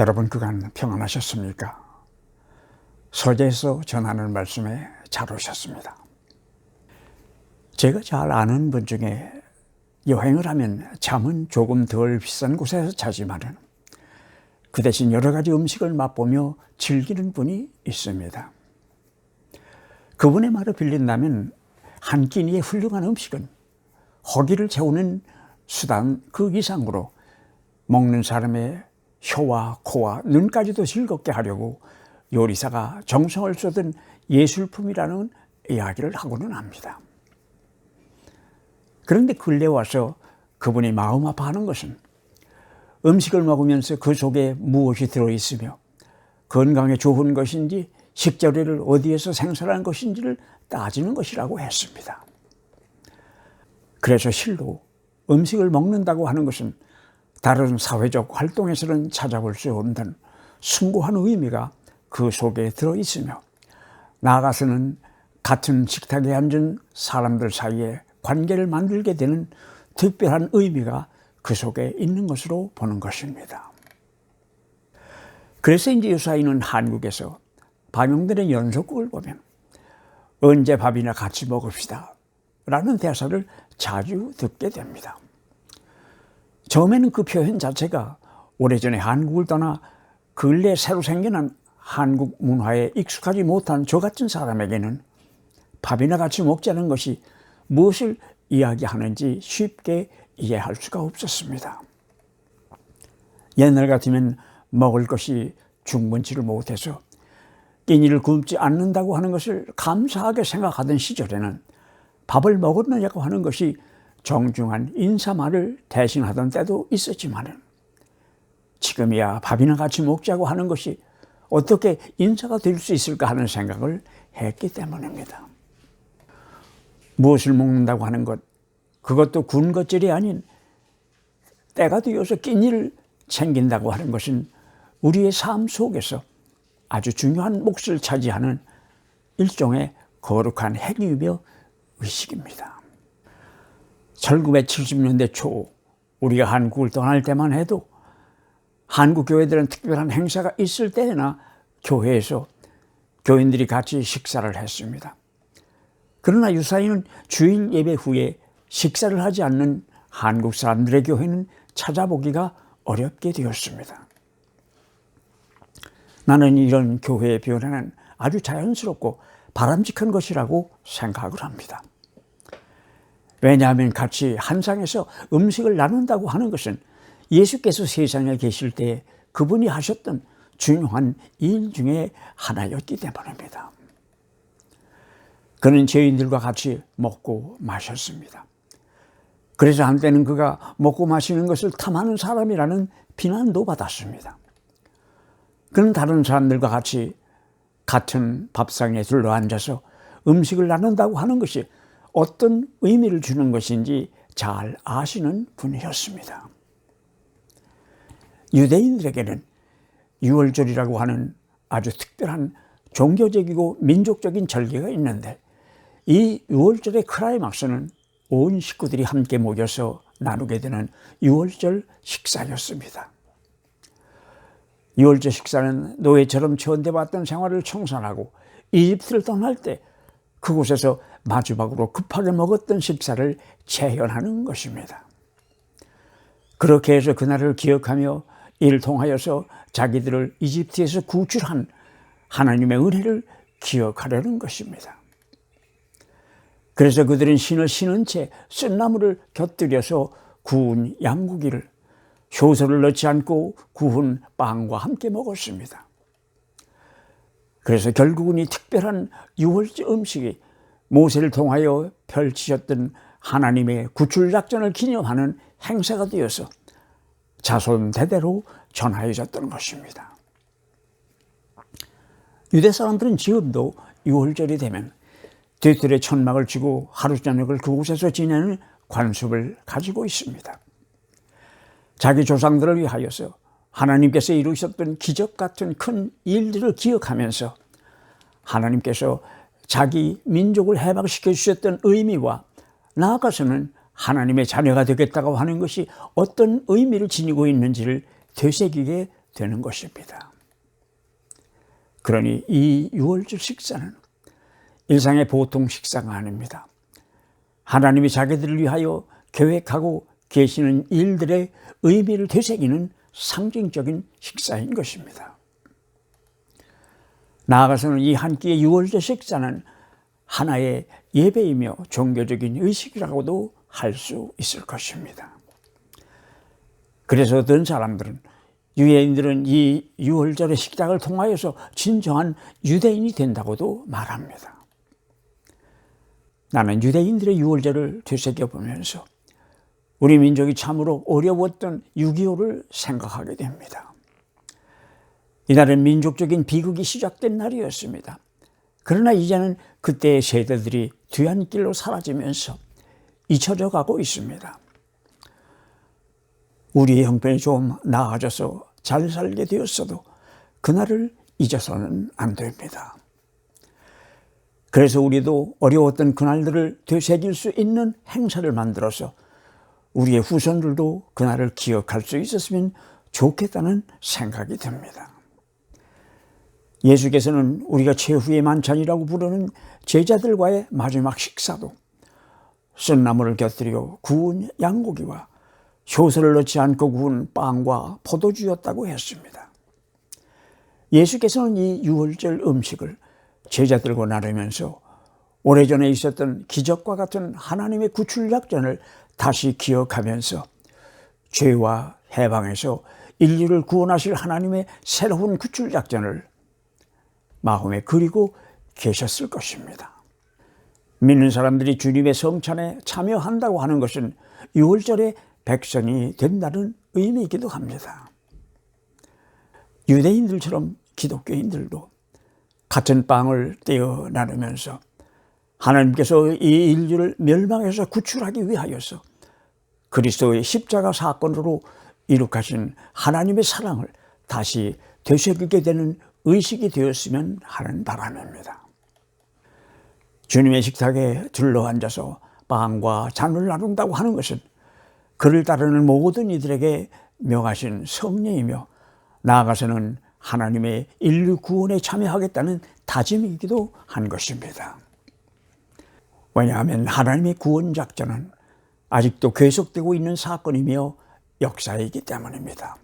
여러분 그간 평안하셨습니까? 서재에서 전하는 말씀에 잘 오셨습니다. 제가 잘 아는 분 중에 여행을 하면 잠은 조금 덜 비싼 곳에서 자지만은 그 대신 여러 가지 음식을 맛보며 즐기는 분이 있습니다. 그분의 말을 빌린다면 한 끼니의 훌륭한 음식은 허기를 채우는 수단 그 이상으로 먹는 사람의 혀와 코와 눈까지도 즐겁게 하려고 요리사가 정성을 쏟은 예술품이라는 이야기를 하고는 합니다. 그런데 근래 와서 그분이 마음 아파하는 것은 음식을 먹으면서 그 속에 무엇이 들어있으며 건강에 좋은 것인지 식재료를 어디에서 생산한 것인지를 따지는 것이라고 했습니다. 그래서 실로 음식을 먹는다고 하는 것은 다른 사회적 활동에서는 찾아볼 수 없는 숭고한 의미가 그 속에 들어 있으며 나아가서는 같은 식탁에 앉은 사람들 사이에 관계를 만들게 되는 특별한 의미가 그 속에 있는 것으로 보는 것입니다. 그래서 이제 유사인은 한국에서 방영되는 연속극을 보면 언제 밥이나 같이 먹읍시다 라는 대사를 자주 듣게 됩니다. 처음에는 그 표현 자체가 오래전에 한국을 떠나 근래 새로 생겨난 한국 문화에 익숙하지 못한 저 같은 사람에게는 밥이나 같이 먹자는 것이 무엇을 이야기하는지 쉽게 이해할 수가 없었습니다. 옛날 같으면 먹을 것이 충분치를 못해서 끼니를 굶지 않는다고 하는 것을 감사하게 생각하던 시절에는 밥을 먹었느냐고 하는 것이 정중한 인사말을 대신하던 때도 있었지만은 지금이야 밥이나 같이 먹자고 하는 것이 어떻게 인사가 될 수 있을까 하는 생각을 했기 때문입니다. 무엇을 먹는다고 하는 것, 그것도 군 것들이 아닌 때가 되어서 끼니를 챙긴다고 하는 것은 우리의 삶 속에서 아주 중요한 몫을 차지하는 일종의 거룩한 행위며 의식입니다. 1970년대 초 우리가 한국을 떠날 때만 해도 한국 교회들은 특별한 행사가 있을 때나 교회에서 교인들이 같이 식사를 했습니다. 그러나 유사인은 주일 예배 후에 식사를 하지 않는 한국 사람들의 교회는 찾아보기가 어렵게 되었습니다. 나는 이런 교회의 변화는 아주 자연스럽고 바람직한 것이라고 생각을 합니다. 왜냐하면 같이 한 상에서 음식을 나눈다고 하는 것은 예수께서 세상에 계실 때 그분이 하셨던 중요한 일 중에 하나였기 때문입니다. 그는 죄인들과 같이 먹고 마셨습니다. 그래서 한때는 그가 먹고 마시는 것을 탐하는 사람이라는 비난도 받았습니다. 그는 다른 사람들과 같이 같은 밥상에 둘러 앉아서 음식을 나눈다고 하는 것이 어떤 의미를 주는 것인지 잘 아시는 분이었습니다. 유대인들에게는 유월절이라고 하는 아주 특별한 종교적이고 민족적인 절기가 있는데 이 유월절의 크라이막스는 온 식구들이 함께 모여서 나누게 되는 유월절 식사였습니다. 유월절 식사는 노예처럼 전대받던 생활을 청산하고 이집트를 떠날 때 그곳에서 마지막으로 급하게 먹었던 식사를 재현하는 것입니다. 그렇게 해서 그날을 기억하며 이를 통하여서 자기들을 이집트에서 구출한 하나님의 은혜를 기억하려는 것입니다. 그래서 그들은 신을 신은 채 쓴나무를 곁들여서 구운 양고기를 효소를 넣지 않고 구운 빵과 함께 먹었습니다. 그래서 결국은 이 특별한 유월절 음식이 모세를 통하여 펼치셨던 하나님의 구출 작전을 기념하는 행사가 되어서 자손 대대로 전하여졌던 것입니다. 유대 사람들은 지금도 유월절이 되면 뒤틀에 천막을 치고 하루 저녁을 그곳에서 지내는 관습을 가지고 있습니다. 자기 조상들을 위하여서 하나님께서 이루셨던 기적 같은 큰 일들을 기억하면서 하나님께서 자기 민족을 해방시켜 주셨던 의미와 나아가서는 하나님의 자녀가 되겠다고 하는 것이 어떤 의미를 지니고 있는지를 되새기게 되는 것입니다. 그러니 이 유월절 식사는 일상의 보통 식사가 아닙니다. 하나님이 자기들을 위하여 계획하고 계시는 일들의 의미를 되새기는 상징적인 식사인 것입니다. 나아가서는 이 한 끼의 유월절 식사는 하나의 예배이며 종교적인 의식이라고도 할 수 있을 것입니다. 그래서 어떤 사람들은 유대인들은 이 유월절의 식탁을 통하여서 진정한 유대인이 된다고도 말합니다. 나는 유대인들의 유월절을 되새겨 보면서 우리 민족이 참으로 어려웠던 6.25를 생각하게 됩니다. 이날은 민족적인 비극이 시작된 날이었습니다. 그러나 이제는 그때의 세대들이 뒤안길로 사라지면서 잊혀져 가고 있습니다. 우리의 형편이 좀 나아져서 잘 살게 되었어도 그날을 잊어서는 안 됩니다. 그래서 우리도 어려웠던 그날들을 되새길 수 있는 행사를 만들어서 우리의 후손들도 그날을 기억할 수 있었으면 좋겠다는 생각이 듭니다. 예수께서는 우리가 최후의 만찬이라고 부르는 제자들과의 마지막 식사도 쓴나물을 곁들여 구운 양고기와 효소를 넣지 않고 구운 빵과 포도주였다고 했습니다. 예수께서는 이 유월절 음식을 제자들과 나누면서 오래전에 있었던 기적과 같은 하나님의 구출 작전을 다시 기억하면서 죄와 해방에서 인류를 구원하실 하나님의 새로운 구출 작전을 마음에 그리고 계셨을 것입니다. 믿는 사람들이 주님의 성찬에 참여한다고 하는 것은 6월절에 백성이 된다는 의미이기도 합니다. 유대인들처럼 기독교인들도 같은 빵을 떼어 나누면서 하나님께서 이 인류를 멸망해서 구출하기 위하여서 그리스도의 십자가 사건으로 이룩하신 하나님의 사랑을 다시 되새기게 되는 의식이 되었으면 하는 바람입니다. 주님의 식탁에 둘러앉아서 빵과 잔을 나눈다고 하는 것은 그를 따르는 모든 이들에게 명하신 성령이며 나아가서는 하나님의 인류 구원에 참여하겠다는 다짐이기도 한 것입니다. 왜냐하면 하나님의 구원 작전은 아직도 계속되고 있는 사건이며 역사이기 때문입니다.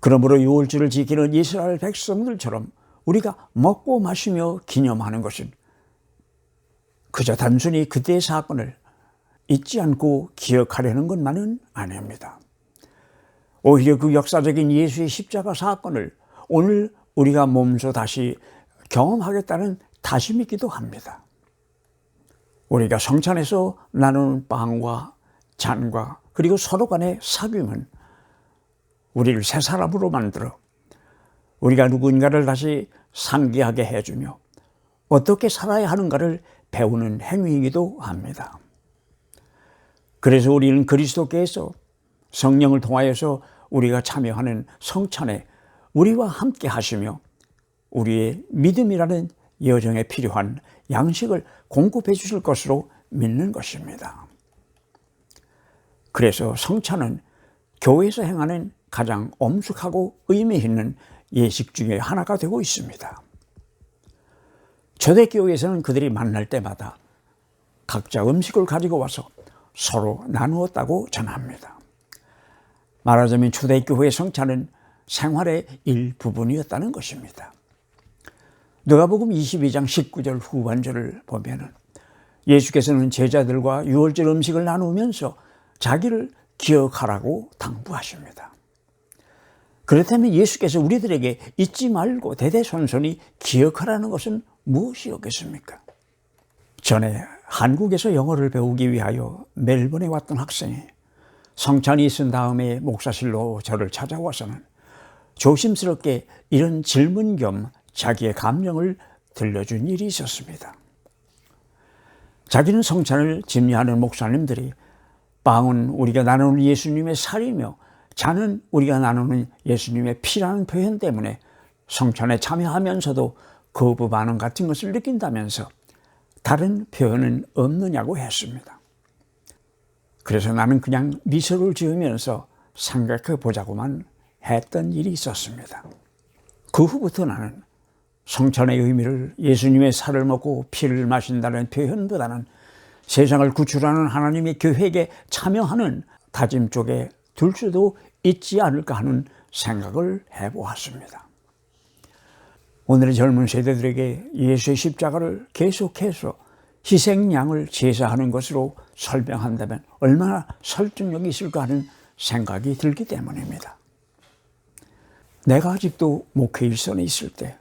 그러므로 유월절을 지키는 이스라엘 백성들처럼 우리가 먹고 마시며 기념하는 것은 그저 단순히 그때의 사건을 잊지 않고 기억하려는 것만은 아닙니다. 오히려 그 역사적인 예수의 십자가 사건을 오늘 우리가 몸소 다시 경험하겠다는 다짐이기도 합니다. 우리가 성찬에서 나누는 빵과 잔과 그리고 서로 간의 사귐은 우리를 새 사람으로 만들어 우리가 누군가를 다시 상기하게 해주며 어떻게 살아야 하는가를 배우는 행위이기도 합니다. 그래서 우리는 그리스도께서 성령을 통하여서 우리가 참여하는 성찬에 우리와 함께 하시며 우리의 믿음이라는 여정에 필요한 양식을 공급해 주실 것으로 믿는 것입니다. 그래서 성찬은 교회에서 행하는 가장 엄숙하고 의미 있는 예식 중에 하나가 되고 있습니다. 초대교회에서는 그들이 만날 때마다 각자 음식을 가지고 와서 서로 나누었다고 전합니다. 말하자면 초대교회 성찬은 생활의 일부분이었다는 것입니다. 누가복음 22장 19절 후반절을 보면은 예수께서는 제자들과 유월절 음식을 나누면서 자기를 기억하라고 당부하십니다. 그렇다면 예수께서 우리들에게 잊지 말고 대대손손이 기억하라는 것은 무엇이었겠습니까? 전에 한국에서 영어를 배우기 위하여 멜번에 왔던 학생이 성찬이 있은 다음에 목사실로 저를 찾아와서는 조심스럽게 이런 질문 겸 자기의 감정을 들려준 일이 있었습니다. 자기는 성찬을 집례하는 목사님들이 빵은 우리가 나누는 예수님의 살이며 잔은 우리가 나누는 예수님의 피라는 표현 때문에 성찬에 참여하면서도 거부 반응 같은 것을 느낀다면서 다른 표현은 없느냐고 했습니다. 그래서 나는 그냥 미소를 지으면서 생각해 보자고만 했던 일이 있었습니다. 그 후부터 나는 성찬의 의미를 예수님의 살을 먹고 피를 마신다는 표현보다는 세상을 구출하는 하나님의 계획에 참여하는 다짐 쪽에 둘 수도 있지 않을까 하는 생각을 해보았습니다. 오늘의 젊은 세대들에게 예수의 십자가를 계속해서 희생양을 제사하는 것으로 설명한다면 얼마나 설득력이 있을까 하는 생각이 들기 때문입니다. 내가 아직도 목회 일선에 있을 때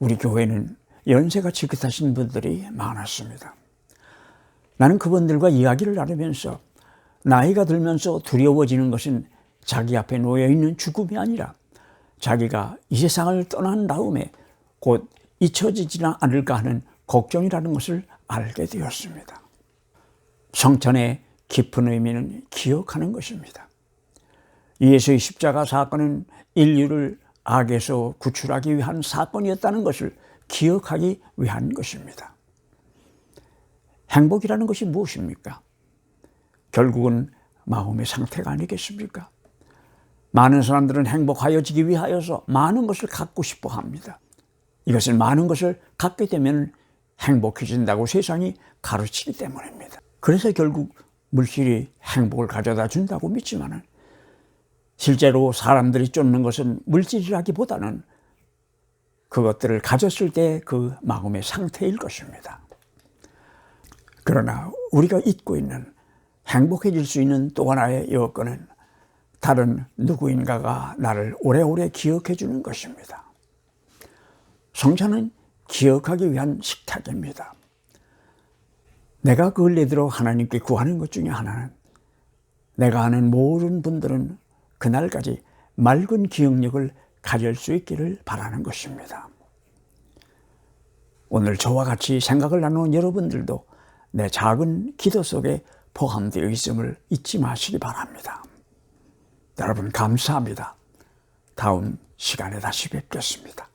우리 교회는 연세가 지긋하신 분들이 많았습니다. 나는 그분들과 이야기를 나누면서 나이가 들면서 두려워지는 것은 자기 앞에 놓여 있는 죽음이 아니라 자기가 이 세상을 떠난 다음에 곧 잊혀지지는 않을까 하는 걱정이라는 것을 알게 되었습니다. 성찬의 깊은 의미는 기억하는 것입니다. 예수의 십자가 사건은 인류를 악에서 구출하기 위한 사건이었다는 것을 기억하기 위한 것입니다. 행복이라는 것이 무엇입니까? 결국은 마음의 상태가 아니겠습니까? 많은 사람들은 행복하여지기 위하여서 많은 것을 갖고 싶어 합니다. 이것은 많은 것을 갖게 되면 행복해진다고 세상이 가르치기 때문입니다. 그래서 결국 물질이 행복을 가져다 준다고 믿지만은 실제로 사람들이 쫓는 것은 물질이라기보다는 그것들을 가졌을 때 그 마음의 상태일 것입니다. 그러나 우리가 잊고 있는 행복해질 수 있는 또 하나의 여건은 다른 누구인가가 나를 오래오래 기억해 주는 것입니다. 성찬은 기억하기 위한 식탁입니다. 내가 그 근래대로 하나님께 구하는 것 중에 하나는 내가 아는 모든 분들은 그날까지 맑은 기억력을 가질 수 있기를 바라는 것입니다. 오늘 저와 같이 생각을 나누는 여러분들도 내 작은 기도 속에 포함되어 있음을 잊지 마시기 바랍니다. 여러분 감사합니다. 다음 시간에 다시 뵙겠습니다.